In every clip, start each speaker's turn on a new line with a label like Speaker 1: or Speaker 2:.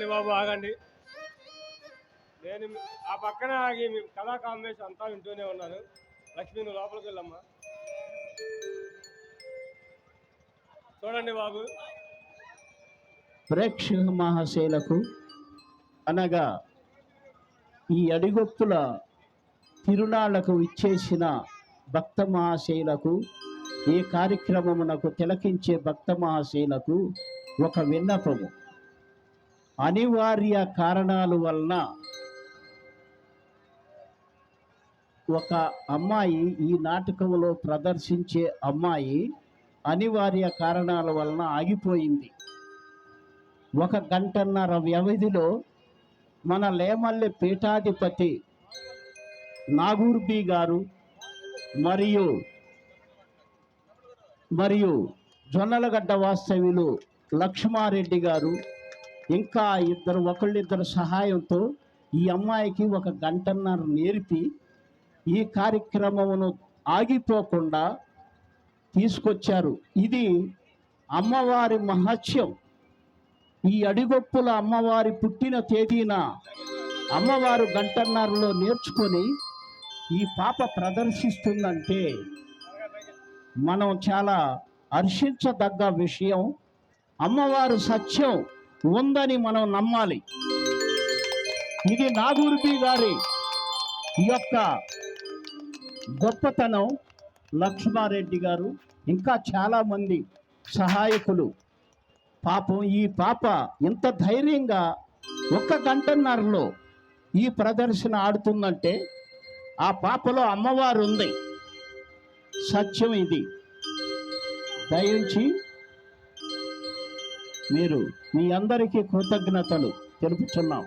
Speaker 1: ఆగండి బాబు ఆగండి. నేను ఆ పక్కన ఆగి మీ కళా కాంబినేషన్ అంతా వింటూనే ఉన్నాను. లక్ష్మి నువ్వు లోపలికి వెళ్ళమ్మా. చూడండి బాబు.
Speaker 2: ప్రేక్షక మహాశైలకు అనగా ఈ అడిగొప్పుల తిరునాళ్ళకు ఇచ్చేసిన భక్త మహాశైలకు ఈ కార్యక్రమమునకు తిలకించే భక్త మహాశైలకు ఒక విన్నపము. అనివార్య కారణాల వలన ఒక అమ్మాయి ఈ నాటకంలో ప్రదర్శించే అమ్మాయి అనివార్య కారణాల వలన ఆగిపోయింది. ఒక గంటన్నర వ్యవధిలో మన లేమల్లె పీఠాధిపతి నాగూర్బి గారు మరియు మరియు జొన్నలగడ్డ వాస్తవ్యులు లక్ష్మారెడ్డి గారు ఇంకా ఇద్దరు ఒకళ్ళిద్దరు సహాయంతో ఈ అమ్మాయికి ఒక గంటన్నర నేర్పి ఈ కార్యక్రమమును ఆగిపోకుండా తీసుకొచ్చారు. ఇది అమ్మవారి మహత్యం. ఈ అడిగొప్పుల అమ్మవారి పుట్టిన తేదీన అమ్మవారు గంటన్నరలో నేర్చుకొని ఈ పాప ప్రదర్శిస్తుందంటే మనం చాలా హర్షించదగ్గ విషయం. అమ్మవారు సత్యం. ఉందని మనం నమ్మాలి. ఇది నాగూర్బి గారి ఈ యొక్క గొప్పతనం లక్ష్మారెడ్డి గారు ఇంకా చాలామంది సహాయకులు. పాపం ఈ పాప ఇంత ధైర్యంగా ఒక్క గంటన్నరలో ఈ ప్రదర్శన ఆడుతుందంటే ఆ పాపలో అమ్మవారు ఉంది సత్యం ఇది. దయించి మీరు మీ అందరికీ కృతజ్ఞతలు తెలుపుచున్నాం.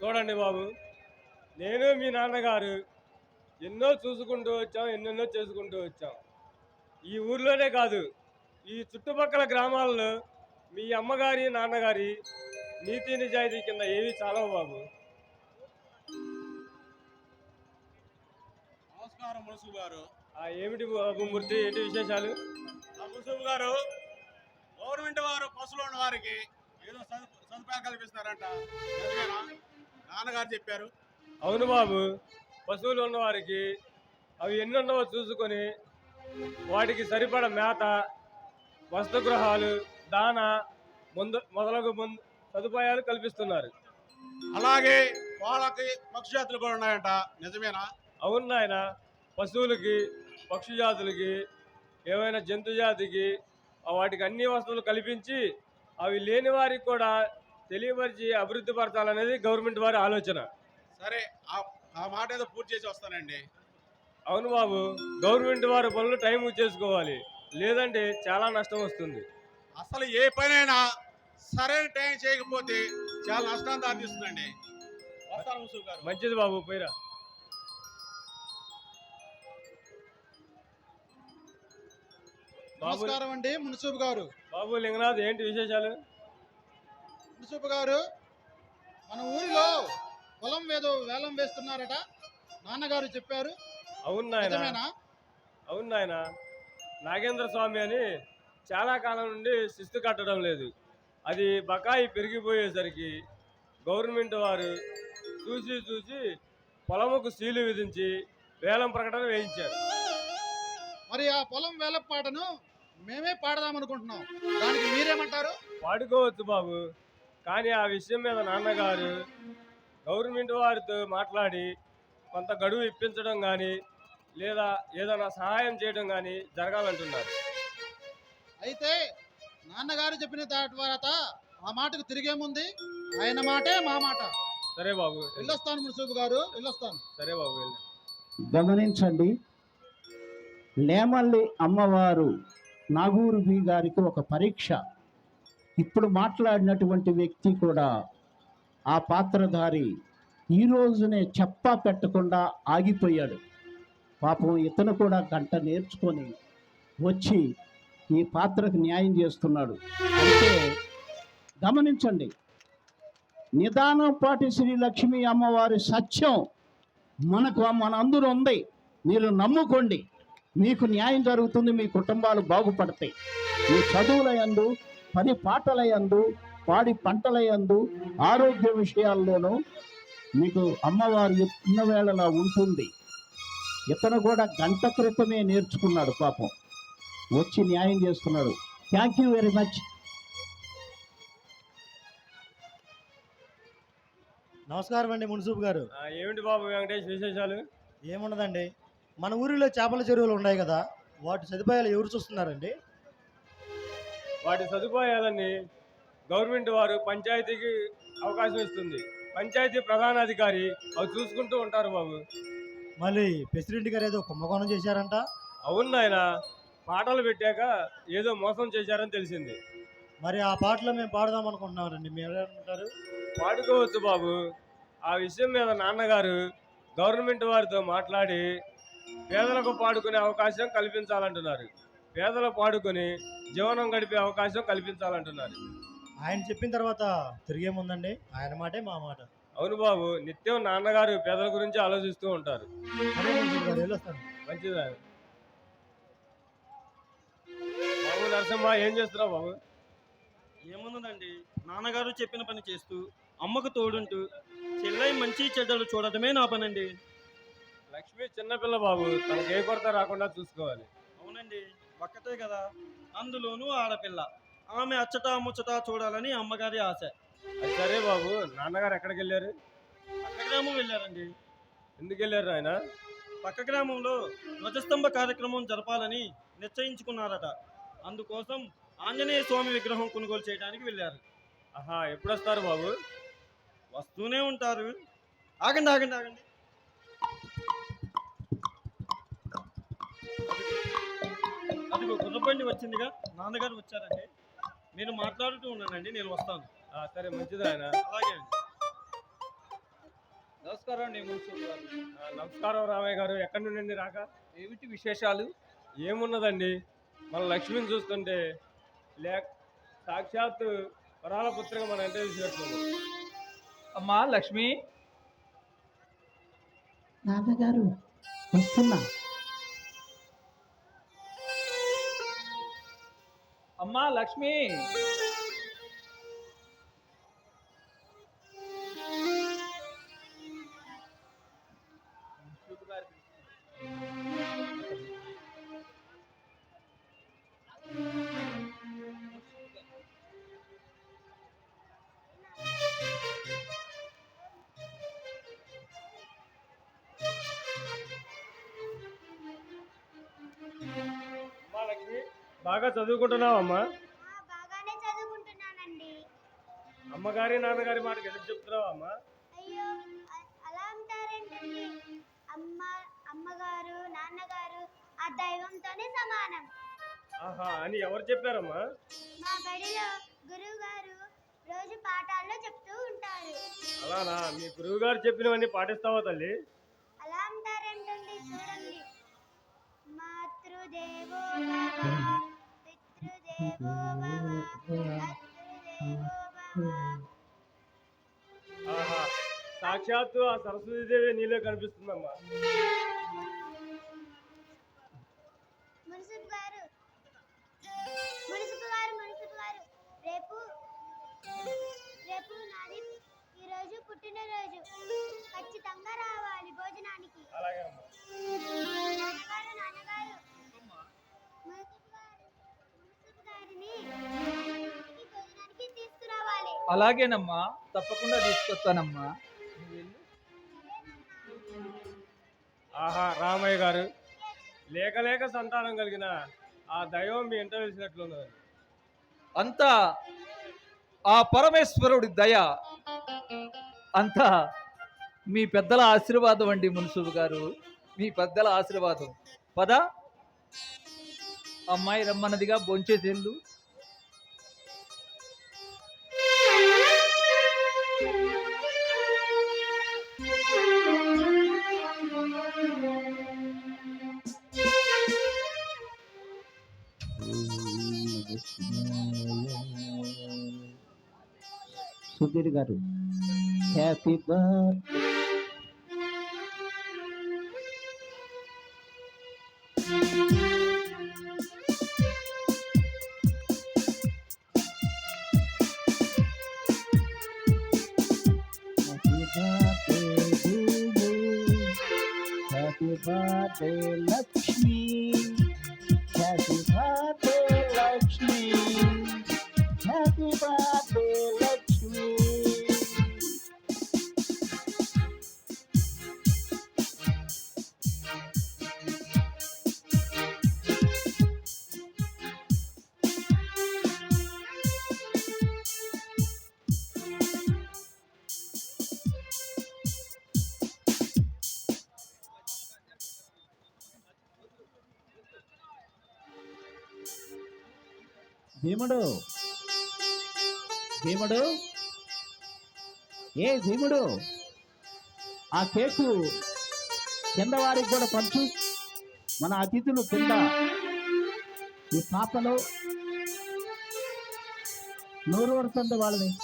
Speaker 1: చూడండి బాబు నేను మీ నాన్నగారు ఎన్నో చూసుకుంటూ వచ్చాం ఎన్నెన్నో చేసుకుంటూ వచ్చాం. ఈ ఊర్లోనే కాదు ఈ చుట్టుపక్కల గ్రామాల్లో మీ అమ్మగారి నాన్నగారి నీతి నిజాయితీ కింద ఏవి చాలవు బాబు.
Speaker 3: నమస్కారం మున్సు గారు
Speaker 1: ఏమిటి మూర్తి? ఏంటి విశేషాలు?
Speaker 3: మున్సిపల్ గారు గవర్నమెంట్ వారు ఉన్న వారికి ఏదో సదు- సదుపాయం కల్పిస్తున్నారంట. నిజమేనా? నాన్నగారు చెప్పారు.
Speaker 1: అవును బాబు. పశువులు ఉన్నవారికి అవి ఎన్ని ఉన్నావో చూసుకొని వాటికి సరిపడ మేత వసతిగృహాలు దాన ముందు మొదలగు ముందు సదుపాయాలు కల్పిస్తున్నారు.
Speaker 3: అలాగే వాళ్ళకి పక్షి జాతులు కూడా ఉన్నాయంట. నిజమేనా?
Speaker 1: అవును నాయన. పశువులకి పక్షి జాతులకి ఏమైనా జంతు జాతికి ఆ వాటికి అన్ని వస్తువులు కల్పించి అవి లేని వారికి కూడా తెలియపరిచి అభివృద్ధి పరచాలనేది గవర్నమెంట్ వారి ఆలోచన.
Speaker 3: సరే ఆ- ఆ మాట ఏదో పూర్తి చేసి వస్తానండి.
Speaker 1: అవును బాబు గవర్నమెంట్ వారి పనులు టైం చేసుకోవాలి. లేదంటే చాలా నష్టం వస్తుంది.
Speaker 3: అసలు ఏ పనైనా సరైన టైం చేయకపోతే చాలా నష్టాన్ని దారితీస్తుందండి.
Speaker 1: మంచిది బాబు పోయిరా.
Speaker 4: నమస్కారం అండి మున్సూబ్ గారు.
Speaker 1: బాబు లింగనాథ్ ఏంటి విశేషాలు?
Speaker 4: మున్సూబ్ గారు మన ఊరిలో పొలం ఏదో వేలం వేస్తున్నారట. నాన్నగారు చెప్పారు.
Speaker 1: అవును నాయన.
Speaker 4: నిజమేనా?
Speaker 1: అవును నాయన. నాగేంద్ర స్వామి అని చాలా కాలం నుండి శిస్తు కట్టడం లేదు. అది బకాయి పెరిగిపోయేసరికి గవర్నమెంట్ వారు చూసి చూసి పొలముకు సీలు విధించి వేలం ప్రకటన వేయించారు.
Speaker 4: మరి ఆ పొలం వేలపాటను మేమే పాడదాం అనుకుంటున్నాం. దానికి మీరేమంటారు?
Speaker 1: వాడుకోవచ్చు బాబు. కానీ ఆ విషయం మీద నాన్నగారు గవర్నమెంట్ వారితో మాట్లాడి కొంత గడువు ఇప్పించడం కానీ లేదా ఏదైనా సహాయం చేయడం కానీ జరగాలంటున్నారు.
Speaker 4: అయితే నాన్నగారు చెప్పిన తర్వాత ఆ మాటకు తిరిగేముంది ఆయన మాటే మా మాట.
Speaker 1: సరే బాబు.
Speaker 4: వెళ్ళొస్తాను మున్సూబ్ గారు వెళ్ళొస్తాను.
Speaker 1: సరే బాబు వెళ్ళు
Speaker 2: గమనించండి లేమల్లి అమ్మవారు నాగూరు బి గారికి ఒక పరీక్ష. ఇప్పుడు మాట్లాడినటువంటి వ్యక్తి కూడా ఆ పాత్రధారి ఈ రోజునే చెప్పా పెట్టకుండా ఆగిపోయాడు. పాపం ఇతను కూడా గంట నేర్చుకొని వచ్చి ఈ పాత్రకు న్యాయం చేస్తున్నాడు. అంటే గమనించండి. నిదానం పాటి శ్రీ లక్ష్మీ అమ్మవారి సత్యం మనకు మన అందరూ ఉంది. మీరు నమ్ముకోండి. మీకు న్యాయం జరుగుతుంది మీ కుటుంబాలు బాగుపడతాయి. మీ చదువుల యందు పని పాటల యందు పాడి పంటల యందు ఆరోగ్య విషయాల్లోనూ మీకు అమ్మవారు ఎన్న వేళలా ఉంటుంది. ఇతను కూడా గంట క్రితమే నేర్చుకున్నాడు పాపం. వచ్చి న్యాయం చేస్తున్నాడు. థ్యాంక్ యూ వెరీ మచ్
Speaker 5: నమస్కారం అండి మున్సూబ్ గారు.
Speaker 1: ఆ, ఏమిటి బాబు వెంకటేష్ విశేషాలు?
Speaker 5: ఏమున్నదండి మన ఊరిలో చేపల చెరువులు ఉన్నాయి కదా వాటి సదుపాయాలు ఎవరు చూస్తున్నారండి?
Speaker 1: వాటి సదుపాయాలన్నీ గవర్నమెంట్ వారు పంచాయతీకి అవకాశం ఇస్తుంది. పంచాయతీ ప్రధానాధికారి అవి చూసుకుంటూ ఉంటారు బాబు.
Speaker 5: మళ్ళీ ప్రెసిడెంట్ గారు ఏదో కుంభకోణం చేశారంట?
Speaker 1: అవును నాయన పాటలు పెట్టాక ఏదో మోసం చేశారని తెలిసింది.
Speaker 5: మరి ఆ పాటలో మేము పాడదాం అనుకుంటున్నామండి మీరు ఏమంటారు
Speaker 1: పాడుకోవచ్చు బాబు. ఆ విషయం మీద నాన్నగారు గవర్నమెంట్ వారితో మాట్లాడి పేదలకు పాడుకునే అవకాశం కల్పించాలంటున్నారు. పేదలు పాడుకొని జీవనం గడిపే అవకాశం కల్పించాలంటున్నారు.
Speaker 5: ఆయన చెప్పిన తర్వాత తిరిగేముందండి? ఆయన మాటే మా మాట.
Speaker 1: అవును బాబు నిత్యం నాన్నగారు పేదల గురించి ఆలోచిస్తూ ఉంటారు. మంచిదా బాబు నరసింహ ఏం చేస్తున్నావు బాబు?
Speaker 6: ఏమున్నదండి నాన్నగారు చెప్పిన పని చేస్తూ అమ్మకు తోడుంటూ చెల్లై మంచి చెడ్డలు చూడటమే నా పనండి.
Speaker 1: లక్ష్మి చిన్నపిల్ల బాబు తనకి ఏ కొరత రాకుండా చూసుకోవాలి.
Speaker 6: అవునండి ఒక్కతే కదా. అందులోనూ ఆడపిల్ల. ఆమె అచ్చట ముచ్చట చూడాలని అమ్మగారి ఆశ.
Speaker 1: అది సరే బాబు నాన్నగారు ఎక్కడికి వెళ్ళారు?
Speaker 6: పక్క గ్రామం వెళ్ళారండి.
Speaker 1: ఎందుకు వెళ్ళారు ఆయన?
Speaker 6: పక్క గ్రామంలో ధ్వజస్తంభ కార్యక్రమం జరపాలని నిశ్చయించుకున్నారట. అందుకోసం ఆంజనేయ స్వామి విగ్రహం కొనుగోలు చేయడానికి వెళ్ళారు.
Speaker 1: ఆహా ఎప్పుడు వస్తారు బాబు?
Speaker 6: వస్తూనే ఉంటారు. ఆగండి ఆగండి ఆగండి. అదిగో గుర్రబండి వచ్చిందిగా. నాన్నగారు వచ్చారండి. మీరు మాట్లాడుతూ ఉన్నానండి నేను వస్తాను.
Speaker 1: ఆ, సరే మంచిది ఆయన.
Speaker 6: అలాగే అండి.
Speaker 7: నమస్కారం అండి
Speaker 1: నమస్కారం రామయ్య గారు. ఎక్కడి నుండి రాక?
Speaker 7: ఏమిటి విశేషాలు?
Speaker 1: ఏమున్నదండి? మన లక్ష్మిని చూస్తుంటే లేక సాక్షాత్ వరాల పుత్రిక మన అంటే విసినట్లుంది
Speaker 7: అమ్మా లక్ష్మి.
Speaker 2: నాన్నగారు వస్తున్నా.
Speaker 7: అమ్మా లక్ష్మి
Speaker 1: బాగా చదువుకుంటున్నావమ్మా?
Speaker 8: బాగానే చదువుకుంటున్నానండి.
Speaker 1: అమ్మగారి నాన్నగారి మాటకి ఎదురు చెప్తున్నావమ్మా?
Speaker 8: అయ్యో అలా అంటారేంటండి? అమ్మ అమ్మగారు నాన్నగారు ఆ దైవంతోనే సమానం.
Speaker 1: ఆహా అని ఎవరు చెప్పారమ్మా?
Speaker 8: మా బడిలో గురువు గారు రోజు పాఠాల్లో చెప్తూ ఉంటారు.
Speaker 1: అలానా? మీ గురువు గారు చెప్పినవన్నీ పాటిస్తావా తల్లి?
Speaker 8: అలా అంటారేంటండి? చూడండి. మాతృదేవో భవ
Speaker 1: సాక్షాత్తు ఆ సరస్వతీదేవి నీలో కనిపిస్తుందమ్మా.
Speaker 8: రేపు రేపు నాది ఈరోజు పుట్టినరోజు.
Speaker 7: అలాగేనమ్మా తప్పకుండా తీసుకొస్తానమ్మా.
Speaker 1: ఆహా రామయ్య గారు లేక లేక సంతానం కలిగిన ఆ దైవం మీ ఇంట వెలిసినట్లున్నది
Speaker 7: అంతా ఆ పరమేశ్వరుడి దయ అంతా మీ పెద్దల ఆశీర్వాదం అండి మున్సూబు గారు మీ పెద్దల ఆశీర్వాదం. పద. అమ్మాయి రమ్మన్నదిగా బొంచేసేళ్ళు
Speaker 2: Sudheer garu happy birth Happy birthday, Lakshmi. Happy భీముడు. భీముడు. ఏ భీముడు? ఆ కేకు కింద వారికి కూడా పంచు. మన అతిథులు కింద. ఈ పాపలో నూరు పడుతుంది వాళ్ళని.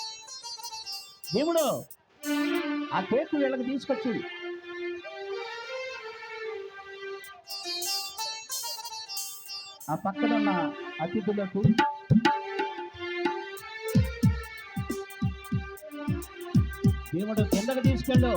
Speaker 2: భీముడు ఆ కేకు వీళ్ళకి తీసుకొచ్చి. ఆ పక్కన ఉన్న అతిథులకు దేవుడు కిందకు తీసుకెళ్ళు.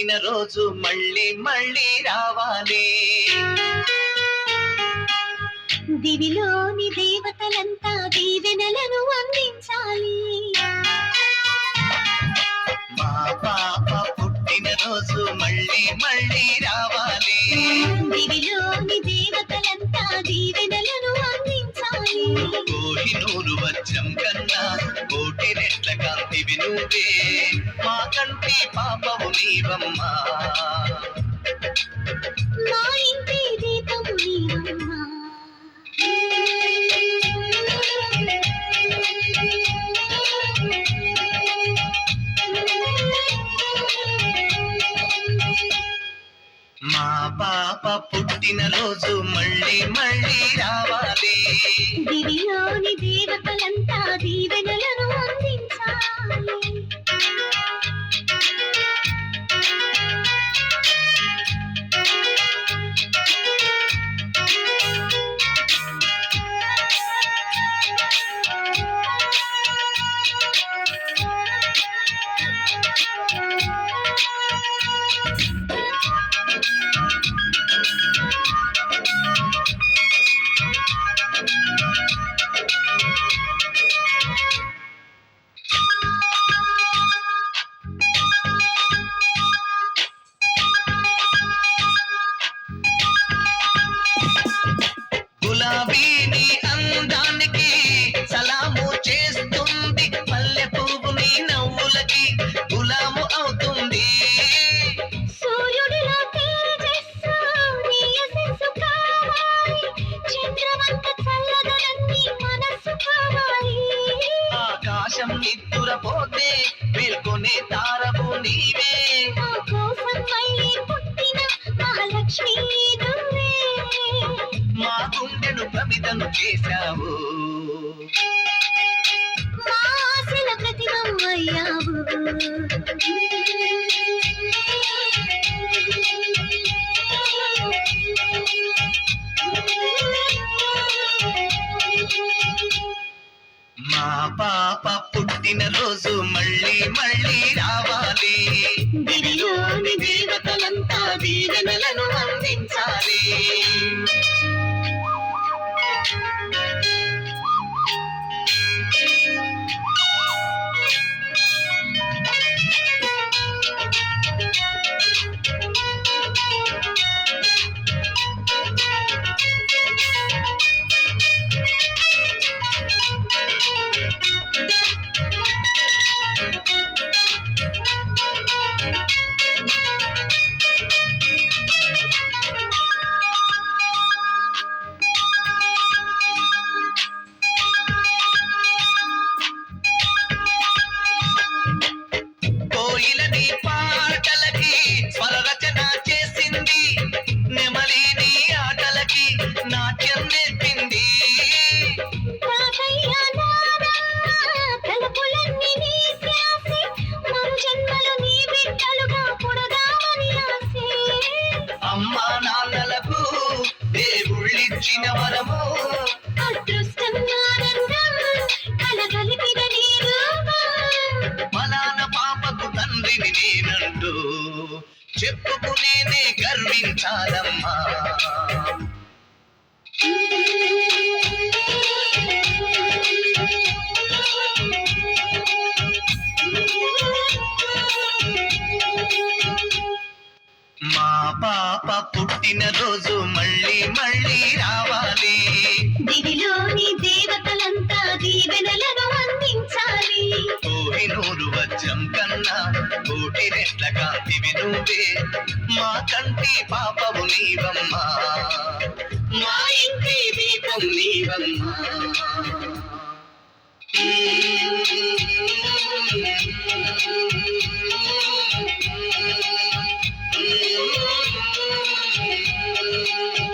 Speaker 9: పుట్టిన రోజు మళ్ళీ మళ్ళీ రావాలి.
Speaker 10: దివిలోని దేవతలంతా దీవెనలను అందించాలి.
Speaker 9: మా పాప పుట్టిన రోజు మళ్ళీ మళ్ళీ రావాలి.
Speaker 10: దివిలోని దేవతలంతా దీవెనలను అందించాలి.
Speaker 9: కోహినూరు వచ్చం కన్నా కోటి రెట్ల కాంతివి నువ్వే. మా కంటి పాపవు నీవమ్మా
Speaker 10: మా ఇంటి దీపము నీవమ్మా.
Speaker 9: మా పాప పుట్టిన రోజు మళ్ళీ మళ్ళీ రావాలి.
Speaker 10: దివిలోని దేవతలంతా దీవెనలను
Speaker 9: మా గుండెను చేశావు.
Speaker 10: మా
Speaker 9: పాప పుట్టిన రోజు మళ్ళీ మళ్ళీ రావాలి.
Speaker 10: దివిలోని
Speaker 9: దేవతలంతా దీవెనలను అందించాలి చెప్పుకునేనే గర్వించాలమ్మా. మా పాప పుట్టిన రోజు మళ్ళీ మళ్ళీ రావాలి.
Speaker 10: దివిలోని దేవతలంతా దీవెనలను కోటి
Speaker 9: నూరు వజ్రం కన్నా కోటి రెట్ల కాతివి నువ్వే మా కంటి పాపము నీవమ్మా మా ఇంటి దీపం నీవమ్మా Thank you.